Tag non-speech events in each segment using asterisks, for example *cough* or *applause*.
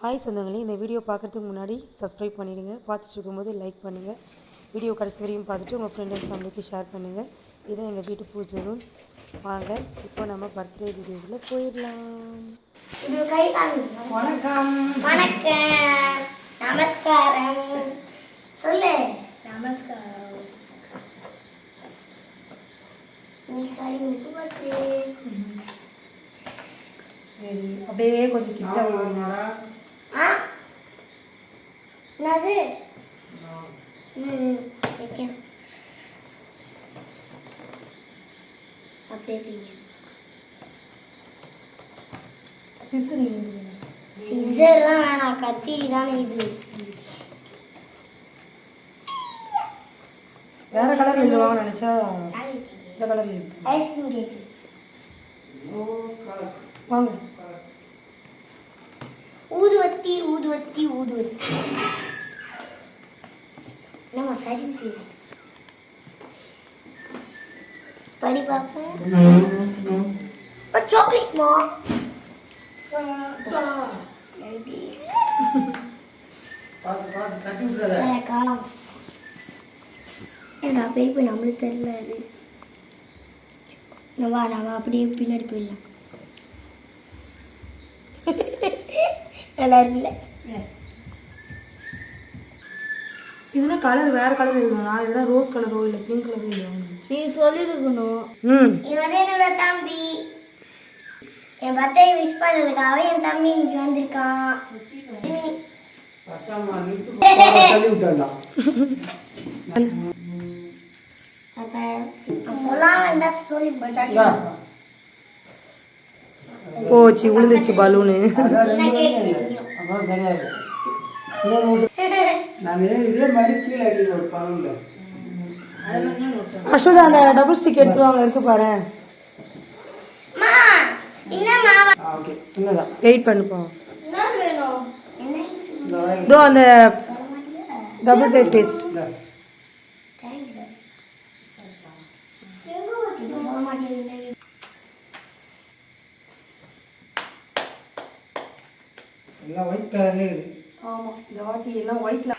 Hi சொந்தங்களே இந்த video பார்க்குறதுக்கு முன்னாடி சப்ஸ்கிரைப் பண்ணிடுங்க. பார்த்துட்டு இருக்கும்போது லைக் பண்ணுங்கள் வீடியோ கடைசி வரையும் பார்த்துட்டு உங்கள் ஃப்ரெண்ட் அண்ட் ஃபேமிலிக்கு ஷேர் பண்ணுங்கள் இதுதான் எங்கள் வீட்டு பூஜை ரூம் வாங்க இப்போ நம்ம பர்த்டே வீடியோவில் போயிடலாம். இது கை காமிங்க. வணக்கம். வணக்கம். நமஸ்காரம். சொல்லு. நமஸ்காரம். நீ சரி அப்படியே கொஞ்சம் கிட்ட என்னது? ம் வைக்க அப்படியே பீங்க சிசரி சிசர்லாம் வேணாம் கத்தி தானே இது. வேற கலர் எழுதுவாங்க நினச்சா இந்த கலர் எழுது ஐஸ்கிரீம் வாங்க. ஊதுவத்தி ஊதுவத்தி ஊதுவத்தி. நம்ம சரி படி பார்ப்போம் சாக்லேட் மா பெரியப்ப நம்மளுக்கு தெரியல அது. நம்ம வா நம்ம அப்படியே பின்னாடி போயிடலாம். *laughs* நல்லா இருக்குல்ல இதெல்லாம் கலர் வேற கலர் எழுதணும் இதெல்லாம் ரோஸ் கலரோ இல்லை பிங்க் கலரோ எழுதுவாங்க நீ சொல்லியிருக்கணும் ம். இவன் என்னோட தம்பி. என் பர்த்டே விஷ் பண்ணதுக்காக என் தம்பி இன்னைக்கு வந்திருக்கான். நான் போச்சு விழுந்துருச்சு பலூனு. நான் இதே மாதிரி கீழே அடி ஒரு பழம் இல்லை அஸ்வதா அந்த டபுள் ஸ்டிக் எடுத்துருவாங்க இருக்கு பாரு. ஓகே சின்னதா. வெயிட் பண்ணுப்போம் இதோ அந்த டபுள் டைப் பேஸ்ட் எல்லாம் ஒயிட் கலர்லேயே இருக்குது ஆமா இந்த வாட்டி எல்லாம் ஒயிட்ல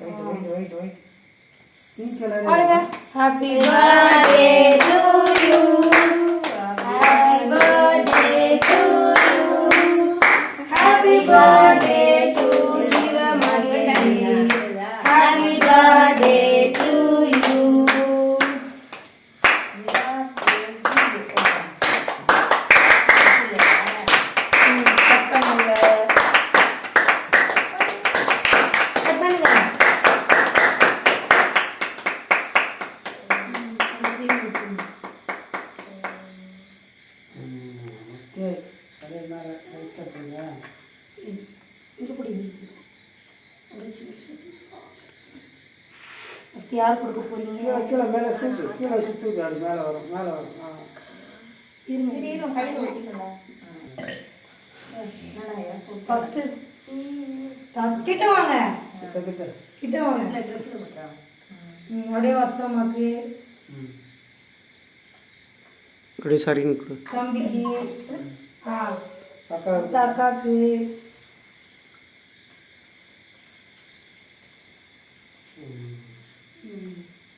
white white white white pink colour பாருங்க. ஹாப்பி ஓகே அதே மாதிரி லைட்டாக பண்ணுங்க இது பிடி ஃபர்ஸ்ட் யார் கொடுக்க போறீங்க கீழே மேலே சுற்று கீழே சுற்று அது மேலே வரும் மேலே வரும் ஆ ஃபர்ஸ்ட் கிட்ட வாங்க கிட்ட கிட்ட கிட்ட வாங்க அப்படியே வஸ்திரமாக்கு ம் அப்படியே சரிங்க கொடு தம்பிக்கு ஆ அக்கா மத்த அக்காக்கு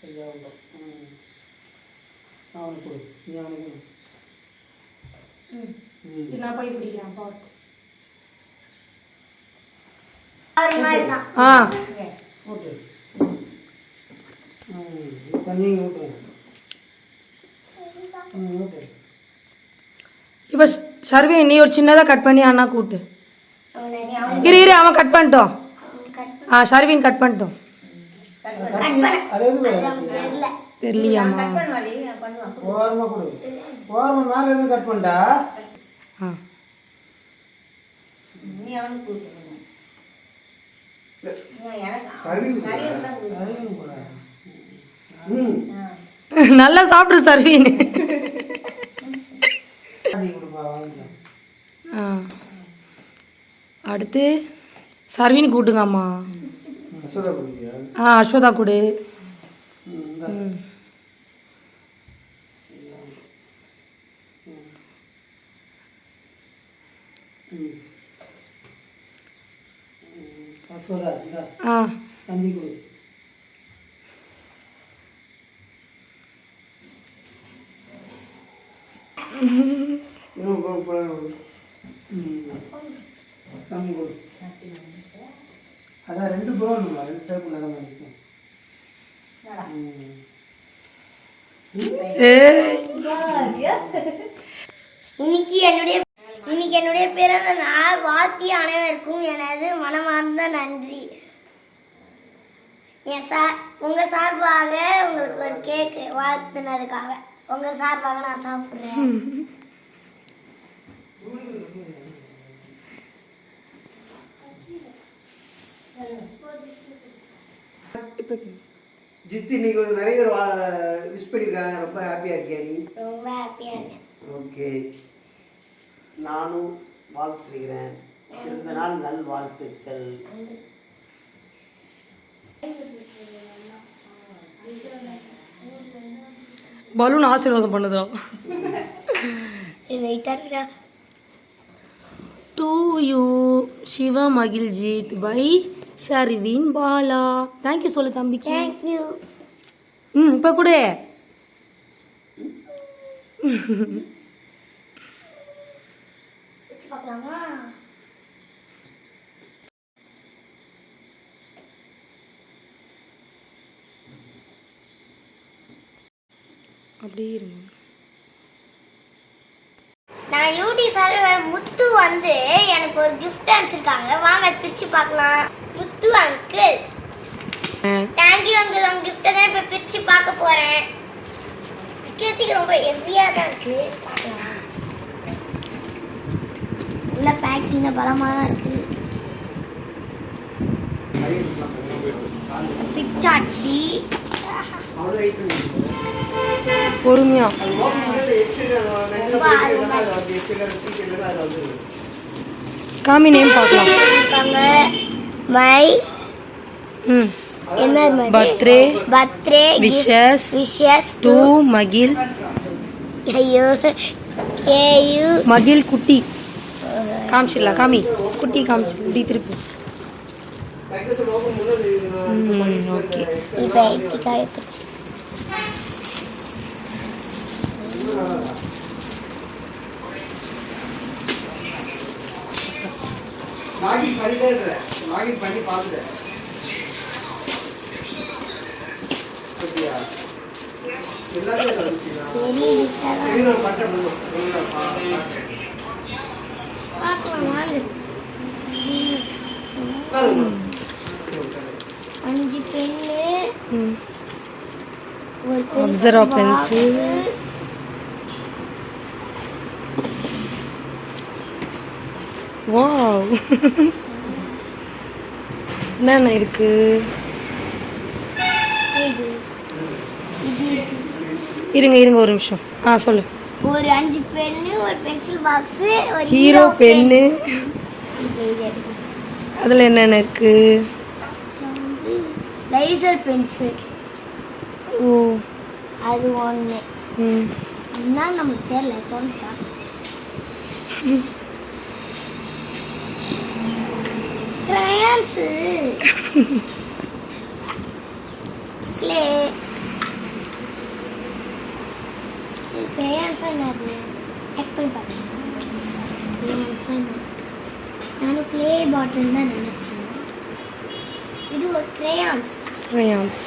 ஐயா உண்டா ம் அவனுக்கு கொடு நீ அவனுக்கு கொடு ம் ம் இது நான் போய் பிடிக்கிறேன் பாட்டு அவர் மாதிரி தான் ஆ ஓகே ம் இப்போ நீங்கள் ஊட்டுங்க இப்போ சர்வே நீ ஒரு சின்னதாக கட் பண்ணி அண்ணா கூட்டு. இரு இரு அவன் கட் பண்ணிட்டோம். ஆ ஷர்வின் கட் பண்ணிட்டோம். கட் ஓரமாக கொடு ஓரமாக மேலே இருந்து கட். ஆ நீ அவனுக்கு நல்லா சாப்பிடு சர்வீன். ஆ. அடுத்து சர்வீன் கூட்டுங்கம்மா. ஆ அஸ்வதா கூடு. ம். ஆ தம்பி கொடு இன்னும் கொடு, கொடு, கொடு. ம். தம்பி கொடு அதான் ரெண்டு போகணுமா ரெண்டு டேபிள் தான் மதிக்கும் ம். இன்னைக்கு என்னுடைய இன்னைக்கு என்னுடைய பிறந்த நாள் வாழ்த்திய அனைவருக்கும் எனது மனமார்ந்த நன்றி. என் சார் உங்க சார்பாக உங்களுக்கு ஒரு கேக்கு வாழ்த்துனதுக்காக. உங்க சார்பாக நான் சாப்பிட்றேன். ஜித்து இன்னைக்கு ஒரு நிறைய ஒரு விஷ் பண்ணியிருக்காங்க ரொம்ப ஹாப்பியாக இருக்கியா நீ? ரொம்ப ஹாப்பியா இருக்கேன். ஓகே நானும் வாழ்த்து செய்கிறேன் பிறந்த நாள் நல் வாழ்த்துக்கள். பலூன் ஆசீர்வாதம் பண்ணுதா இது வெயிட்டா இருக்கா to you Siva Magizhjith by Sharvin Bala. Thank you சொல்லு தம்பிக்கு. தேங்க்யூ ம் இப்போ கூட. பார்க்கலாமா? அப்படியே இருங்க. நான் யூடி சர்வர் முத்து வந்து எனக்கு ஒரு கிஃப்ட் அனுப்பிச்சிருக்காங்க. வாங்க பிரிச்சு பார்க்கலாம். முத்து அங்கிள் தேங்க்யூ அங்கிள் உங்க கிஃப்ட்டை தான் இப்போ பிரிச்சு பார்க்க போறேன். பிக்கிறதுக்கு ரொம்ப ஹெவியாக தான் இருக்கு. பார்க்கலாம். உள்ள பேக்கிங் பலமாக தான் இருக்கு. பிச்சாச்சி. பொறுமையா. அது ஓப்பன் பண்ணது எக்ஸில் அது வந்து எக்ஸில் சீட் எல்லாமே அதில் வந்துருது காமி நேம் பார்க்கலாம். இருக்காங்க மை. ம் என்ன Birthday. Birthday Wishes wishes to மகிழ் ஐயோ கேயு மகிழ் குட்டி. காமிச்சிடலாம் காமி. குட்டி காமிச்சு இப்படி திருப்பி. மைக்ரோசாஃப்ட் ஓப்பன் பண்ணது ம், okay. இப்போ எப்படி காயப்பச்சு லாகின் பண்ணிட்டே இருக்கிறேன். லாகின் பண்ணி பார்த்துட்டேன். அப்படியா? எல்லாத்தையும் பார்க்கலாம் வாங்க அஞ்சு பெண்ணு ம் ஒரு Observe pencil. என்னென்ன இருக்கு? இருங்க இருங்க ஒரு நிமிஷம். ஆ சொல்லு. ஒரு அஞ்சு பெண்ணு ஒரு பென்சில் பாக்ஸ் ஒரு ஹீரோ பென்னு அதில் என்னென்ன இருக்கு? லைசர் பென்சில் ஓ. அது ஒன்று ம். என்ன நமக்கு தெரியல சொல்லிட்டா *laughs* கிரையான்ஸு க்ளே கிரையான்ஸா என்னது செக் பண்ணி பார்க்கணும் கிரையான்ஸா என்ன நானும் க்ளே பாட்டில் தான் நினச்சேன் இது ஒரு கிரையான்ஸ் crayons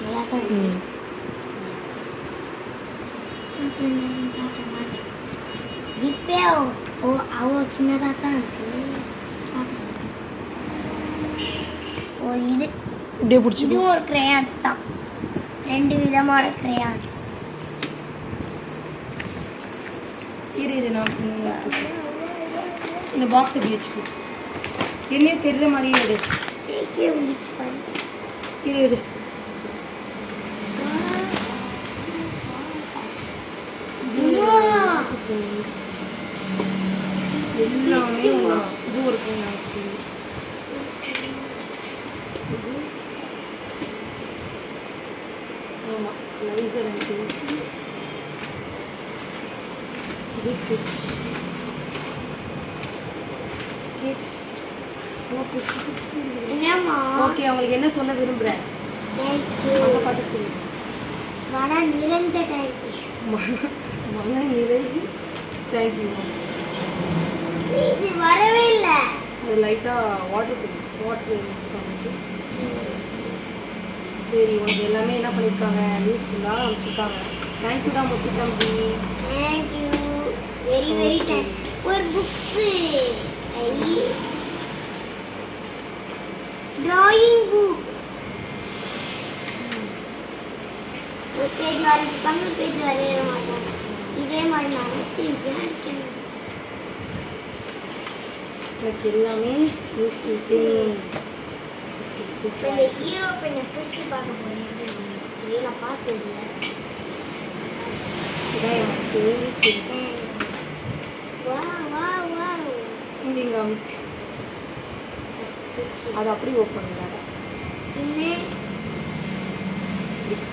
நல்லா தான் இருக்கு. ம் ஜிப்பே ஓ அவ்வளோ சின்னதாக தான் இருக்கு பார்க்கலாம். ஓ இது இப்படியே பிடிச்சி இதுவும் ஒரு கிரேயான்ஸ் தான். ரெண்டு விதமான கிரேயான்ஸ் இரு இரு நான் இந்த பாக்ஸ் எப்படி வச்சுக்கோ. என்னையும் தெரியுற மாதிரியே இரு. இரு இரு. எல்லாமே. இது ஒரு crayons. இது ஆமா laser and pencil. இது sketch. Sketch. என்னம்மா ஓகே அவங்களுக்கு என்ன சொல்ல விரும்புகிறேன் அதை பார்த்து சொல்லு. வர நிறைந்த தேங்க்யூ *laughs* மன நிறை தேங்க்யூ இது வரவே இல்லை. அது லைட்டாக வாட்டர் வாட்டர் மிக்ஸ் பண்ணிட்டு. சரி உனக்கு எல்லாமே என்ன பண்ணியிருக்காங்க யூஸ்ஃபுல்லாக அமைச்சிருக்காங்க தேங்க்யூடா முத்து தம்பி. Thank you very very thank ஒரு புக்கு டிராயிங் புக் ஒரு பேஜ் வரைஞ்சிருப்பாங்க ஒரு பேஜ் வரைய மாட்டாங்க இதே மாதிரி நான் திருப்பி எனக்கு எல்லாமே யூஸ்ஃபுல் திங்ஸ் சூப்பர் ஹீரோ பெண்ணை பார்க்க போறேன். வெளியில பார்த்தது இதான் எனக்கு ஃபேவரட் வா வா வா. இங்கே அதை அப்படியே ஓப்பன் பண்ணாங்க இப்படி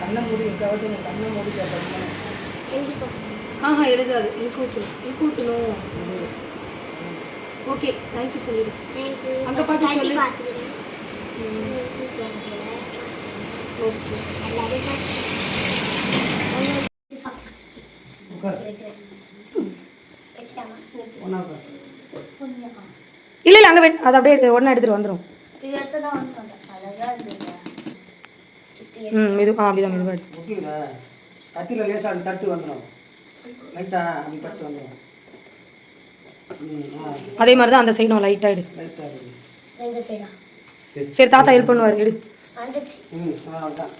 கண்ணை மூடி உங்க கண்ணை மூடி ஆஹா எழுதாது. இங்கு ஊற்றணும் ஓகே தேங்க்யூ சொல்லிடு. அங்க பார்த்து சொல்லு. ஓகே உட்கார் ஒன்றா இல்லை இல்லை அங்கே வெட் அதை அப்படியே உடனே எடுத்துகிட்டு வந்துடும் இது எடுத்து தான் வந்து வந்தேன் அழகா இருந்தது ம் இது ஆ அப்படிதான் மெதுவாக எடு. ஓகேங்களா கத்தியில் லேசாக அப்படி தட்டு வந்துடும் லைட்டாக அப்படி தட்டு வந்துடும் அதே மாதிரி தான் அந்த சைடும் லைட்டாக எடு லைட்டாக சரி தாத்தா ஹெல்ப் பண்ணுவார் எடு வந்துச்சு ம் அவ்வளோதான்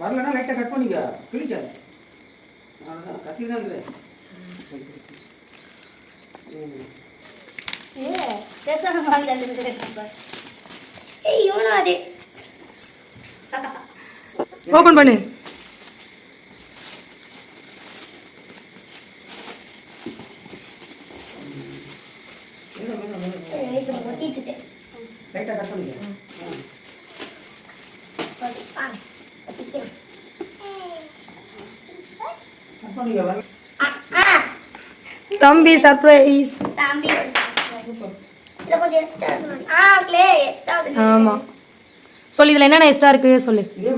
வரலன்னா லைட்டாக கட் பண்ணிக்க. கிழிக்காது. அவ்வளோதான் கத்தி தான் இருக்குது ம் ஏ பேசாத மாதிரி இருந்தது ஏய் இவனும் அது ஓப்பன் பண்ணு மேலே மேலே மேலே இப்போ ஒட்டிட்டு லைட்டாக கட் பண்ணிக்க ஆ வாங்க ஒட்டிக்கிறேன் கட் பண்ணிக்க வரல ஆ தம்பி சர்ப்ரைஸ் தம்பி ஒரு இதில் கொஞ்சம் எக்ஸ்ட்ரா இருக்கணும் ஆ க்ளே எக்ஸ்ட்ரா ஆமாம் சொல்லு இதில் என்னென்ன எக்ஸ்ட்ரா இருக்குது சொல்லு. இதே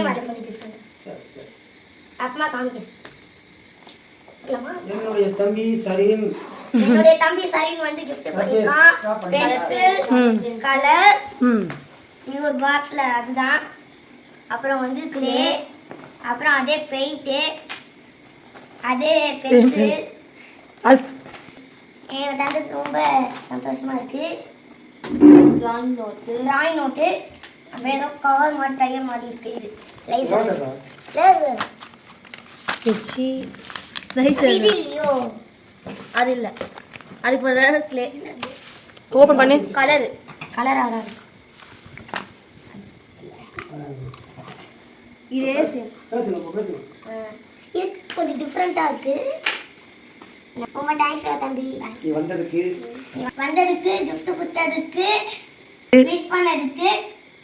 மாதிரி என்னுடைய தம்பி சரின். என்னுடைய தம்பி சரின் வந்து gift பண்ணிருக்கான் பென்சில் கலர் ம். இன்னொரு பாக்ஸில் அதுதான். அப்புறம் வந்து கிளே அப்புறம் அதே பெயிண்ட்டு அதே பென்சில் அது என் தந்தது ரொம்ப சந்தோஷமா இருக்கு. டிராயிங் நோட்டு டிராயிங் நோட்டு அப்புறம் ஏதோ கவர் மாதிரி டையர் மாதிரி இருக்கு. இது. லைசர் லேசர் ஸ்கெட்சி இது இல்லையோ? அது இல்லை. அதுக்கு பதிலாக கிளே ஓப்பன் பண்ணு. கலரு கலர் ஆகாது இதே சேம் பேசுங்க இப்போ பேசுங்க இது கொஞ்சம் டிஃப்ரெண்ட்டாக இருக்கு. ரொம்ப தேங்க்ஸ் தம்பி. நீ வந்ததுக்கு. வந்ததுக்கு gift கொடுத்ததுக்கு விஷ் பண்ணதுக்கு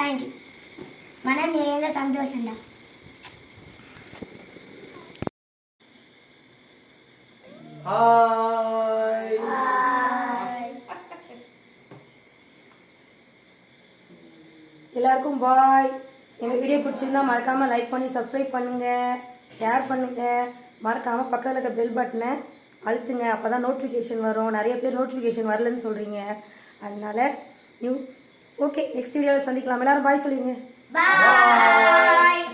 தேங்க்யூ மனம் நிறைந்த சந்தோஷம்டா ஹாய் எல்லாருக்கும் பாய் எங்கள் வீடியோ பிடிச்சிருந்தா மறக்காமல் லைக் பண்ணி சப்ஸ்கிரைப் பண்ணுங்கள் ஷேர் பண்ணுங்கள் மறக்காமல் பக்கத்தில் இருக்க பெல் பட்டனை அழுத்துங்க. அப்போ தான் நோட்டிஃபிகேஷன் வரும். நிறைய பேர் நோட்டிஃபிகேஷன் வரலன்னு சொல்கிறீங்க அதனால நியூ ஓகே நெக்ஸ்ட் வீடியோவில் சந்திக்கலாம். எல்லாரும் பாய் சொல்லிடுங்க பாய்